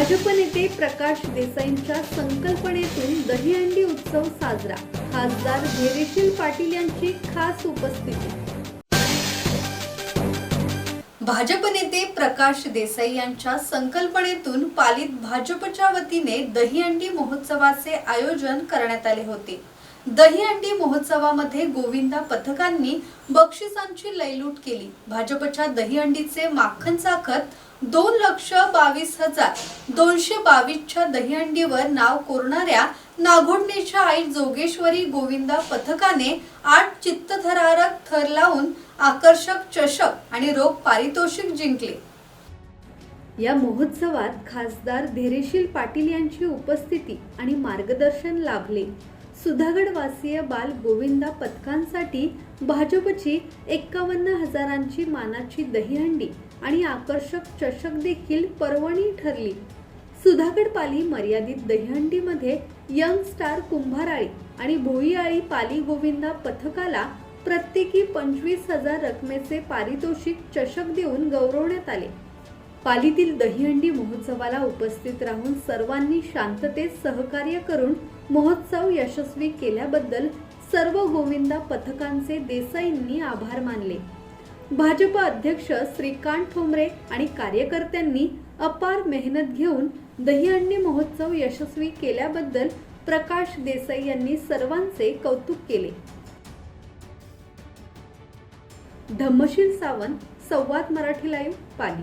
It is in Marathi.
भाजप नेते प्रकाश देसाईंच्या संकल्पनेतून दहीहंडी उत्सव साजरा. खासदार धैर्यशील पाटील यांची खास उपस्थिती. भाजप नेते प्रकाश देसाई यांच्या संकल्पनेतून पालित भाजपच्या वतीने दहीहंडी महोत्सवाचे आयोजन करण्यात आले होते. दहीहंडी महोत्सवामध्ये गोविंदा पथकांनी बक्षिसांची लयलूट केली. भाजपच्या दहीहंडीचे माखन चाखत दोन लक्ष बावीस हजार. दोनशे बावीसच्या दहीहंडीवर नाव कोरणाऱ्या नागोडणीच्या आई जोगेश्वरी गोविंदा पथकाने आठ चित्तथरारक थर लावून आकर्षक चषक आणि रोग पारितोषिक जिंकले. या महोत्सवात खासदार धैर्यशील पाटील यांची उपस्थिती आणि मार्गदर्शन लाभले. सुधागडवासीय बाल गोविंदा पथकांसाठी भाजपची एक्कावन्न हजारांची मानाची दहीहंडी आणि आकर्षक चषक देखील पर्वणी ठरली. सुधागड पाली मर्यादित दहीहंडीमध्ये यंग स्टार कुंभाराळी आणि भोईआळी पाली गोविंदा पथकाला प्रत्येकी पंचवीस हजार रकमेचे पारितोषिक चषक देऊन गौरवण्यात आले. पालीतील दहीहंडी महोत्सवाला उपस्थित राहून सर्वांनी शांततेत सहकार्य करून महोत्सव यशस्वी केल्याबद्दल सर्व गोविंदा पथकांचे देसाईंनी आभार मानले. भाजप अध्यक्ष श्रीकांत ठोंबरे आणि कार्यकर्त्यांनी अपार मेहनत घेऊन दहीहंडी महोत्सव यशस्वी केल्याबद्दल प्रकाश देसाई यांनी सर्वांचे कौतुक केले. धम्मशील सावंत संवाद मराठी लाईव्ह पाली.